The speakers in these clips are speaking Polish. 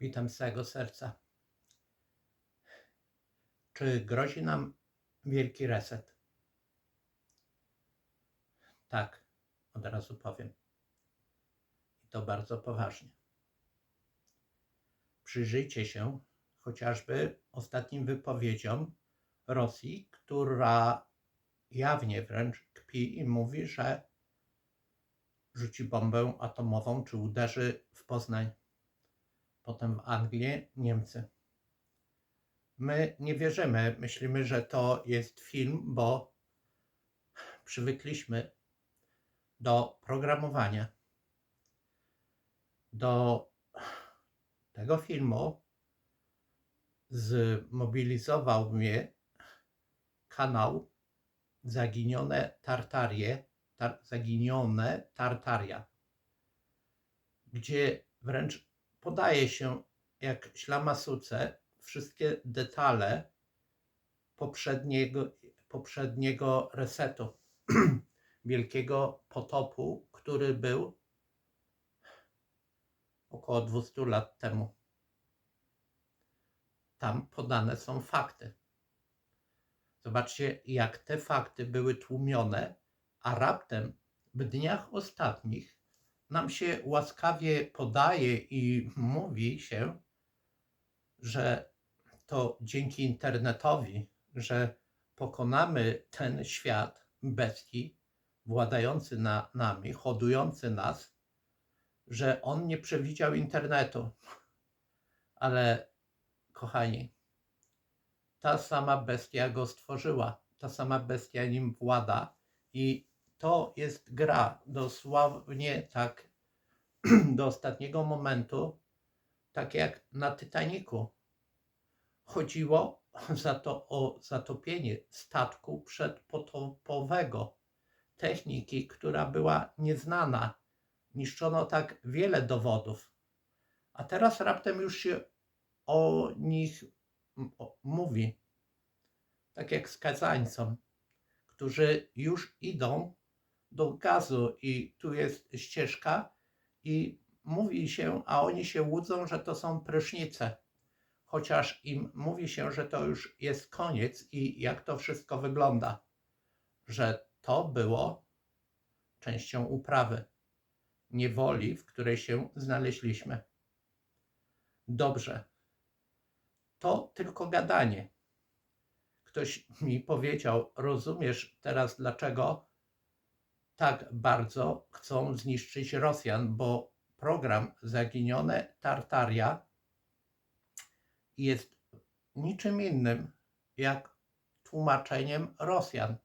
Witam z całego serca. Czy grozi nam wielki reset? Tak, od razu powiem. I to bardzo poważnie. Przyjrzyjcie się chociażby ostatnim wypowiedziom Rosji, która jawnie wręcz kpi i mówi, że rzuci bombę atomową czy uderzy w Poznań potem Anglię, Niemcy. My nie wierzymy, myślimy, że to jest film, bo przywykliśmy do programowania. Do tego filmu zmobilizował mnie kanał Zaginione Tartarie, tar, Zaginione Tartaria, gdzie wręcz podaje się jak ślama suce wszystkie detale poprzedniego, poprzedniego resetu, wielkiego potopu, który był około 200 lat temu. Tam podane są fakty. Zobaczcie, jak te fakty były tłumione, a raptem w dniach ostatnich nam się łaskawie podaje i mówi się, że to dzięki internetowi, że pokonamy ten świat bestii władający na nami, hodujący nas, że on nie przewidział internetu. Ale kochani, ta sama bestia go stworzyła, ta sama bestia nim włada i to jest gra dosłownie tak do ostatniego momentu, tak jak na Titaniku. Chodziło za to o zatopienie statku przedpotopowego, techniki, która była nieznana. Niszczono tak wiele dowodów, a teraz raptem już się o nich mówi, tak jak skazańcom, którzy już idą do gazu i tu jest ścieżka i mówi się, a oni się łudzą, że to są prysznice. Chociaż im mówi się, że to już jest koniec i jak to wszystko wygląda, że to było częścią uprawy, niewoli, w której się znaleźliśmy. Dobrze, to tylko gadanie. Ktoś mi powiedział, rozumiesz teraz dlaczego tak bardzo chcą zniszczyć Rosjan, bo program Zaginione Tartaria jest niczym innym jak tłumaczeniem Rosjan.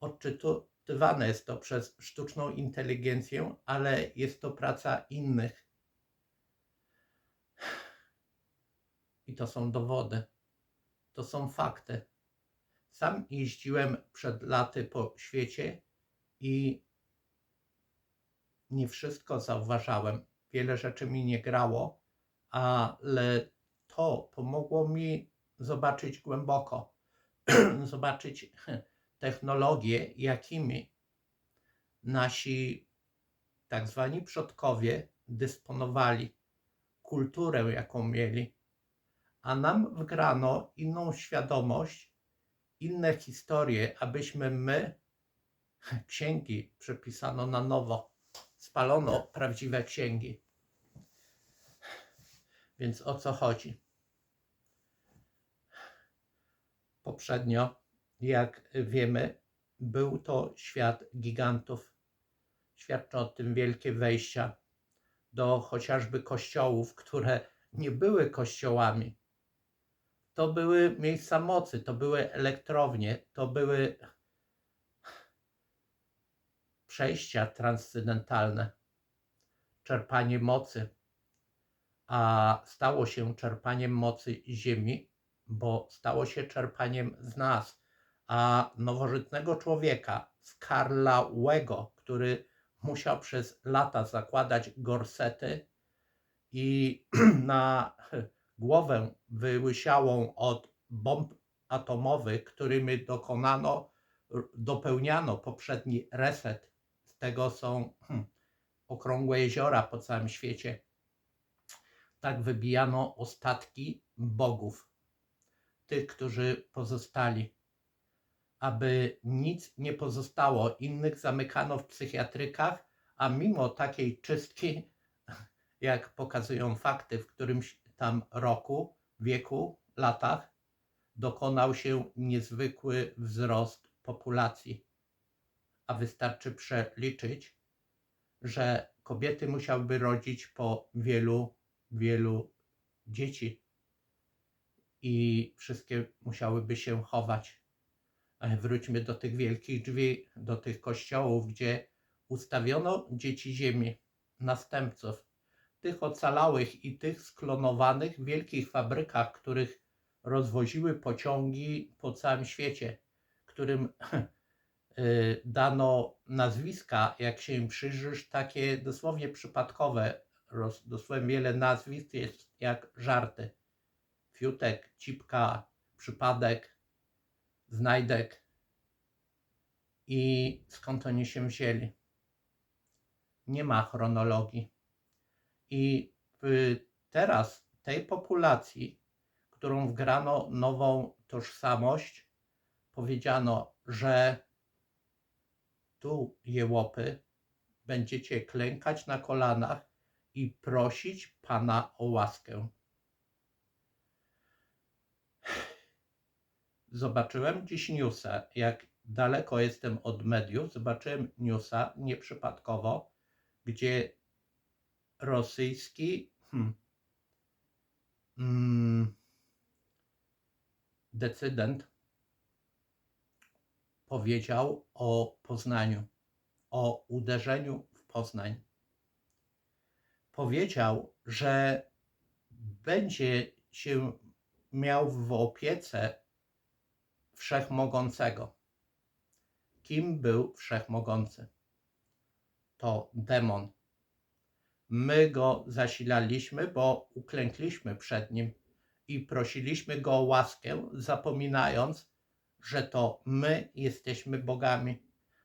Odczytywane jest to przez sztuczną inteligencję, ale jest to praca innych. I to są dowody, to są fakty. Sam jeździłem przed laty po świecie i nie wszystko zauważałem. Wiele rzeczy mi nie grało, ale to pomogło mi zobaczyć głęboko, zobaczyć technologie, jakimi nasi tak zwani przodkowie dysponowali, kulturę, jaką mieli. A nam wgrano inną świadomość, inne historie, abyśmy my księgi przepisano na nowo, spalono prawdziwe księgi. Więc o co chodzi? Poprzednio, jak wiemy, był to świat gigantów. Świadczą o tym wielkie wejścia do chociażby kościołów, które nie były kościołami, to były miejsca mocy, to były elektrownie, to były przejścia transcendentalne, czerpanie mocy, a stało się czerpaniem mocy Ziemi, bo stało się czerpaniem z nas, a nowożytnego człowieka, skarlałego, który musiał przez lata zakładać gorsety i na głowę wyłysiałą od bomb atomowych, którymi dokonano, dopełniano poprzedni reset. Z tego są hmm, okrągłe jeziora po całym świecie. Tak wybijano ostatki bogów, tych, którzy pozostali. Aby nic nie pozostało, innych zamykano w psychiatrykach, a mimo takiej czystki, jak pokazują fakty, w którymś tam roku, wieku, latach, dokonał się niezwykły wzrost populacji. A wystarczy przeliczyć, że kobiety musiałyby rodzić po wielu, wielu dzieci i wszystkie musiałyby się chować. Ale wróćmy do tych wielkich drzwi, do tych kościołów, gdzie ustawiono dzieci ziemi, następców, tych ocalałych i tych sklonowanych w wielkich fabrykach, których rozwoziły pociągi po całym świecie, którym y, dano nazwiska, jak się im przyjrzysz, takie dosłownie przypadkowe. Dosłownie wiele nazwisk jest jak żarty. Fiutek, cipka, przypadek, znajdek. I skąd oni się wzięli? Nie ma chronologii. I teraz tej populacji, którą wgrano nową tożsamość, powiedziano, że tu jełopy będziecie klękać na kolanach i prosić Pana o łaskę. Zobaczyłem dziś newsa, jak daleko jestem od mediów, zobaczyłem newsa nieprzypadkowo, gdzie rosyjski hmm, mm, decydent powiedział o Poznaniu, o uderzeniu w Poznań. Powiedział, że będzie się miał w opiece wszechmogącego. Kim był wszechmogący? To demon. My go zasilaliśmy, bo uklękliśmy przed nim i prosiliśmy go o łaskę, zapominając, że to my jesteśmy bogami,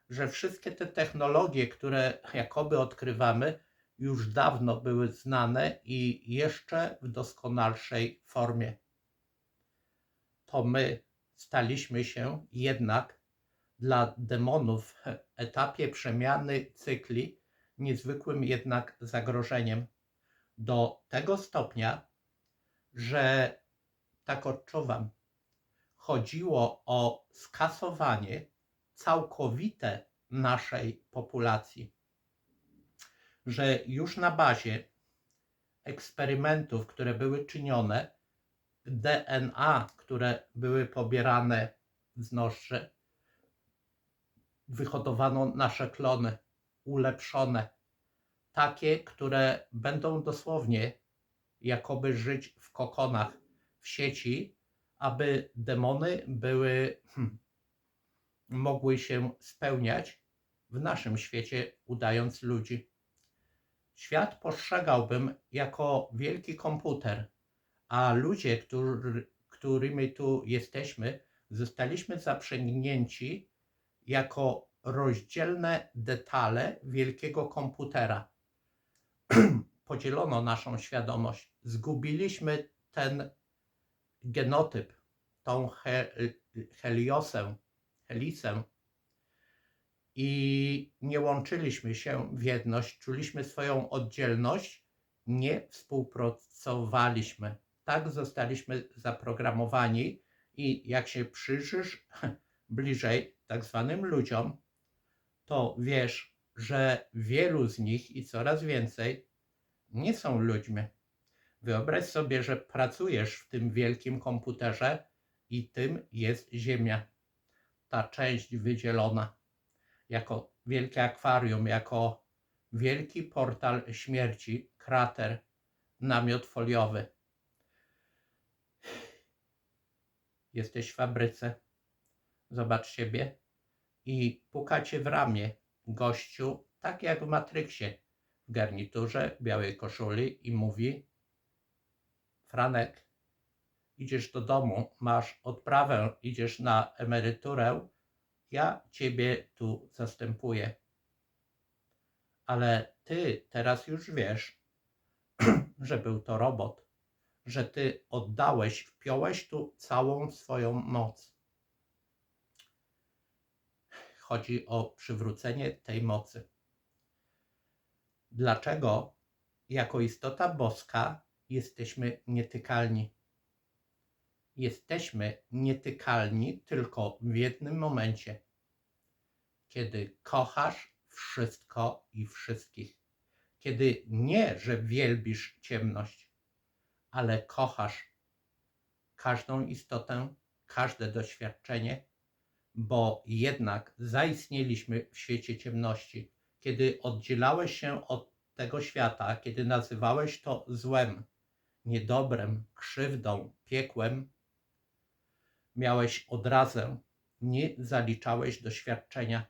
że wszystkie te technologie, które jakoby odkrywamy, już dawno były znane i jeszcze w doskonalszej formie. To my staliśmy się jednak dla demonów w etapie przemiany cykli niezwykłym jednak zagrożeniem do tego stopnia, że tak odczuwam, chodziło o skasowanie całkowite naszej populacji, że już na bazie eksperymentów, które były czynione, DNA, które były pobierane z noszczy, wyhodowano nasze klony ulepszone, takie, które będą dosłownie jakoby żyć w kokonach, w sieci, aby demony były, hmm, mogły się spełniać w naszym świecie, udając ludzi. Świat postrzegałbym jako wielki komputer, a ludzie, który, którymi tu jesteśmy, zostaliśmy zaprzęgnięci jako rozdzielne detale wielkiego komputera. Podzielono naszą świadomość. Zgubiliśmy ten genotyp, tą heliosę, helisę i nie łączyliśmy się w jedność, czuliśmy swoją oddzielność, nie współpracowaliśmy. Tak zostaliśmy zaprogramowani i jak się przyjrzysz bliżej tak zwanym ludziom, to wiesz, że wielu z nich i coraz więcej nie są ludźmi. Wyobraź sobie, że pracujesz w tym wielkim komputerze i tym jest Ziemia. Ta część wydzielona jako wielkie akwarium, jako wielki portal śmierci, krater, namiot foliowy. Jesteś w fabryce. Zobacz siebie i puka cię w ramię gościu, tak jak w Matryksie, w garniturze, białej koszuli i mówi Franek, idziesz do domu, masz odprawę, idziesz na emeryturę, ja ciebie tu zastępuję. Ale ty teraz już wiesz, że był to robot, że ty oddałeś, wpiąłeś tu całą swoją moc. Chodzi o przywrócenie tej mocy. Dlaczego jako istota boska jesteśmy nietykalni? Jesteśmy nietykalni tylko w jednym momencie, kiedy kochasz wszystko i wszystkich. Kiedy nie, że wielbisz ciemność, ale kochasz każdą istotę, każde doświadczenie, bo jednak zaistnieliśmy w świecie ciemności. Kiedy oddzielałeś się od tego świata, kiedy nazywałeś to złem, niedobrem, krzywdą, piekłem, miałeś odrazę, nie zaliczałeś doświadczenia.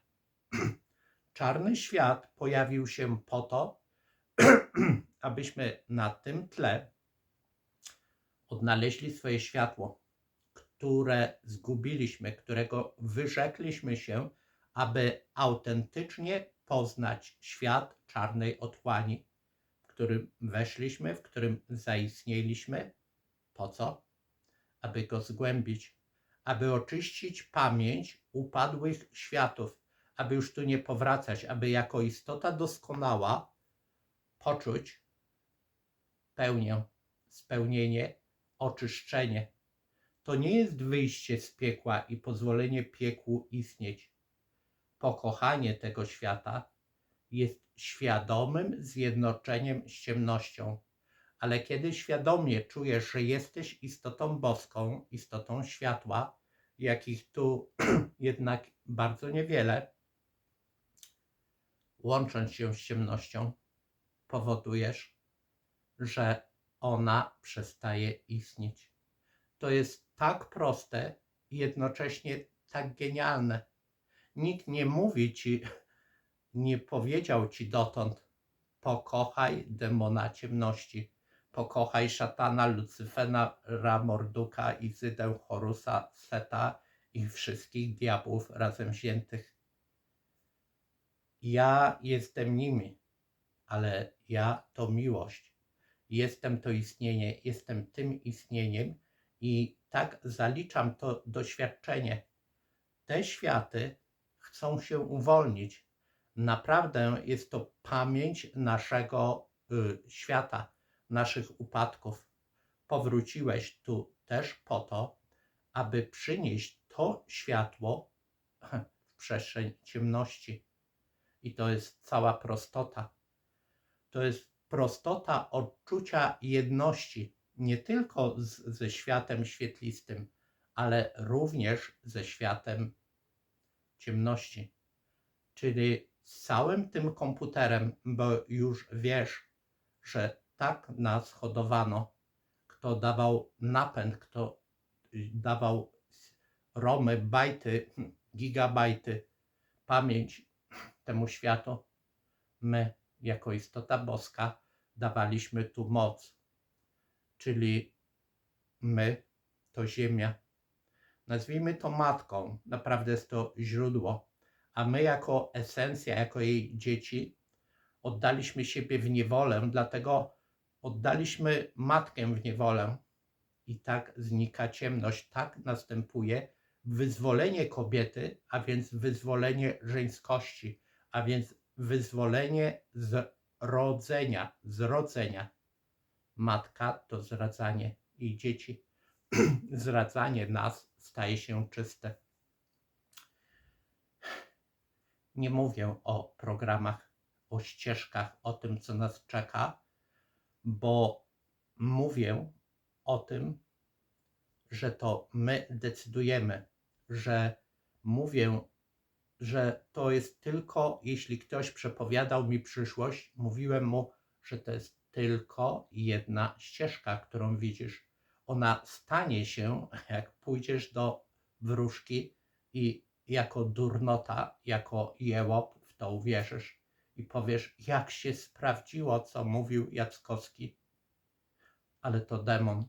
Czarny świat pojawił się po to, abyśmy na tym tle odnaleźli swoje światło, które zgubiliśmy, którego wyrzekliśmy się, aby autentycznie poznać świat czarnej otchłani, w którym weszliśmy, w którym zaistnieliśmy. Po co? Aby go zgłębić, aby oczyścić pamięć upadłych światów, aby już tu nie powracać, aby jako istota doskonała poczuć pełnię, spełnienie, oczyszczenie. To nie jest wyjście z piekła i pozwolenie piekłu istnieć. Pokochanie tego świata jest świadomym zjednoczeniem z ciemnością. Ale kiedy świadomie czujesz, że jesteś istotą boską, istotą światła, jakich tu jednak bardzo niewiele, łącząc się z ciemnością, powodujesz, że ona przestaje istnieć. To jest tak proste i jednocześnie tak genialne. Nikt nie mówi ci, nie powiedział ci dotąd, pokochaj demona ciemności, pokochaj szatana, Lucyfena, Ramorduka, Izydę, Horusa, Seta i wszystkich diabłów razem wziętych. Ja jestem nimi, ale ja to miłość. Jestem to istnienie, jestem tym istnieniem i tak zaliczam to doświadczenie. Te światy chcą się uwolnić. Naprawdę jest to pamięć naszego y, świata, naszych upadków. Powróciłeś tu też po to, aby przynieść to światło w przestrzeń ciemności. I to jest cała prostota. To jest prostota odczucia jedności nie tylko z, ze światem świetlistym, ale również ze światem ciemności. Czyli z całym tym komputerem, bo już wiesz, że tak nas hodowano, kto dawał napęd, kto dawał romy, bajty, gigabajty, pamięć temu światu, my jako istota boska dawaliśmy tu moc, czyli my to Ziemia. Nazwijmy to matką, naprawdę jest to źródło, a my jako esencja, jako jej dzieci oddaliśmy siebie w niewolę, dlatego oddaliśmy matkę w niewolę. I tak znika ciemność, tak następuje wyzwolenie kobiety, a więc wyzwolenie żeńskości, a więc wyzwolenie z rodzenia, zrodzenia. Matka to zradzanie i dzieci. zradzanie nas staje się czyste. Nie mówię o programach, o ścieżkach, o tym, co nas czeka, bo mówię o tym, że to my decydujemy, że mówię, że to jest tylko, jeśli ktoś przepowiadał mi przyszłość, mówiłem mu, że to jest tylko jedna ścieżka, którą widzisz. Ona stanie się, jak pójdziesz do wróżki i jako durnota, jako jełop w to uwierzysz i powiesz, jak się sprawdziło, co mówił Jackowski. Ale to demon.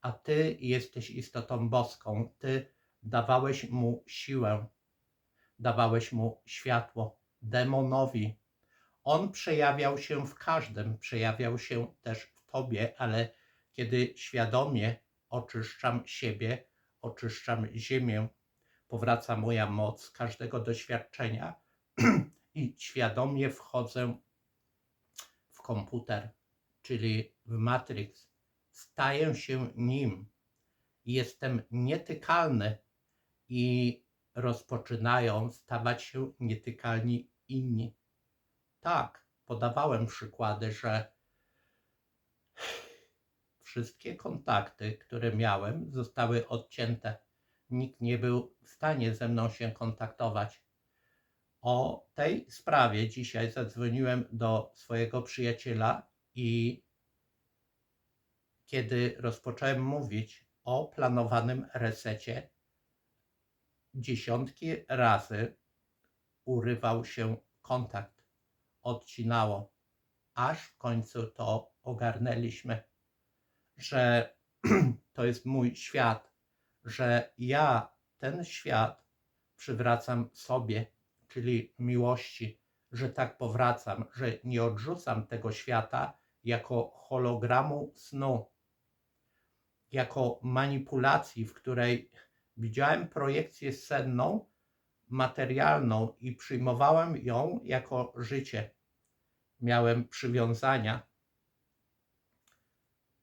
A ty jesteś istotą boską. Ty dawałeś mu siłę, dawałeś mu światło. Demonowi. On przejawiał się w każdym, przejawiał się też w Tobie, ale kiedy świadomie oczyszczam siebie, oczyszczam ziemię, powraca moja moc każdego doświadczenia i świadomie wchodzę w komputer, czyli w Matrix. Staję się nim. Jestem nietykalny i rozpoczynają stawać się nietykalni inni. Tak, podawałem przykłady, że wszystkie kontakty, które miałem, zostały odcięte. Nikt nie był w stanie ze mną się kontaktować. O tej sprawie dzisiaj zadzwoniłem do swojego przyjaciela i kiedy rozpocząłem mówić o planowanym resecie, dziesiątki razy urywał się kontakt, odcinało, aż w końcu to ogarnęliśmy, że to jest mój świat, że ja ten świat przywracam sobie, czyli miłości, że tak powracam, że nie odrzucam tego świata jako hologramu snu, jako manipulacji, w której widziałem projekcję senną, materialną i przyjmowałem ją jako życie. Miałem przywiązania,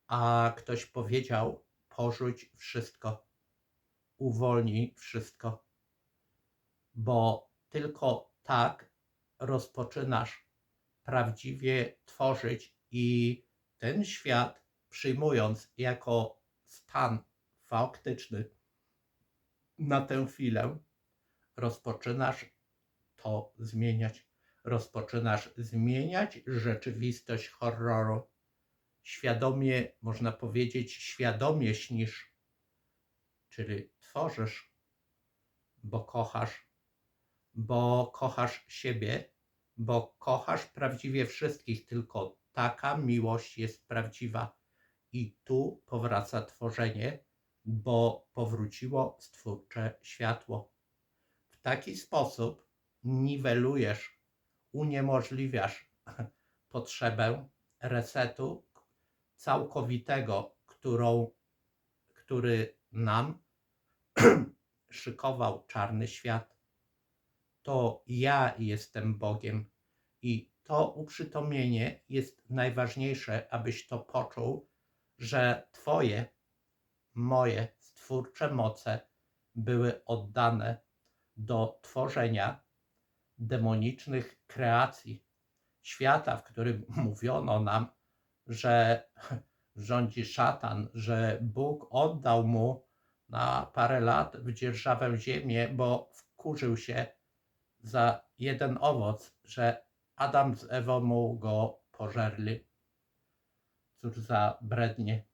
a ktoś powiedział: porzuć wszystko, uwolnij wszystko, bo tylko tak rozpoczynasz prawdziwie tworzyć i ten świat przyjmując jako stan faktyczny na tę chwilę, rozpoczynasz to zmieniać. Rozpoczynasz zmieniać rzeczywistość horroru. Świadomie, można powiedzieć, świadomie śnisz, czyli tworzysz, bo kochasz, bo kochasz siebie, bo kochasz prawdziwie wszystkich, tylko taka miłość jest prawdziwa. I tu powraca tworzenie, bo powróciło stwórcze światło. Taki sposób niwelujesz, uniemożliwiasz potrzebę resetu całkowitego, którą, który nam szykował czarny świat. To ja jestem Bogiem i to uprzytomnienie jest najważniejsze, abyś to poczuł, że Twoje, moje stwórcze moce były oddane do tworzenia demonicznych kreacji świata, w którym mówiono nam, że rządzi szatan, że Bóg oddał mu na parę lat w dzierżawę ziemię, bo wkurzył się za jeden owoc, że Adam z Ewą mu go pożerli. Cóż za brednie.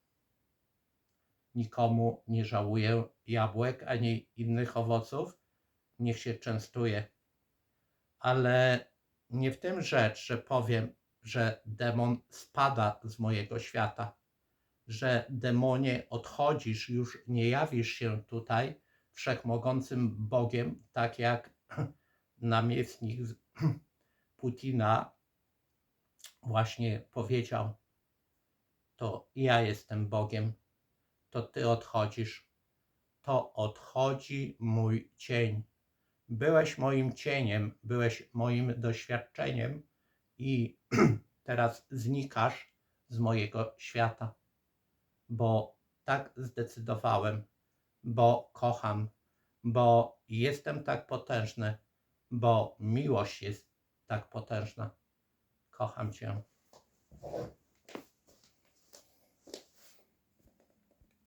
Nikomu nie żałuję jabłek ani innych owoców. Niech się częstuje. Ale nie w tym rzecz, że powiem, że demon spada z mojego świata, że demonie odchodzisz, już nie jawisz się tutaj wszechmogącym Bogiem, tak jak namiestnik Putina właśnie powiedział to ja jestem Bogiem, to Ty odchodzisz, to odchodzi mój cień. Byłeś moim cieniem, byłeś moim doświadczeniem i teraz znikasz z mojego świata, bo tak zdecydowałem, bo kocham, bo jestem tak potężny, bo miłość jest tak potężna. Kocham Cię.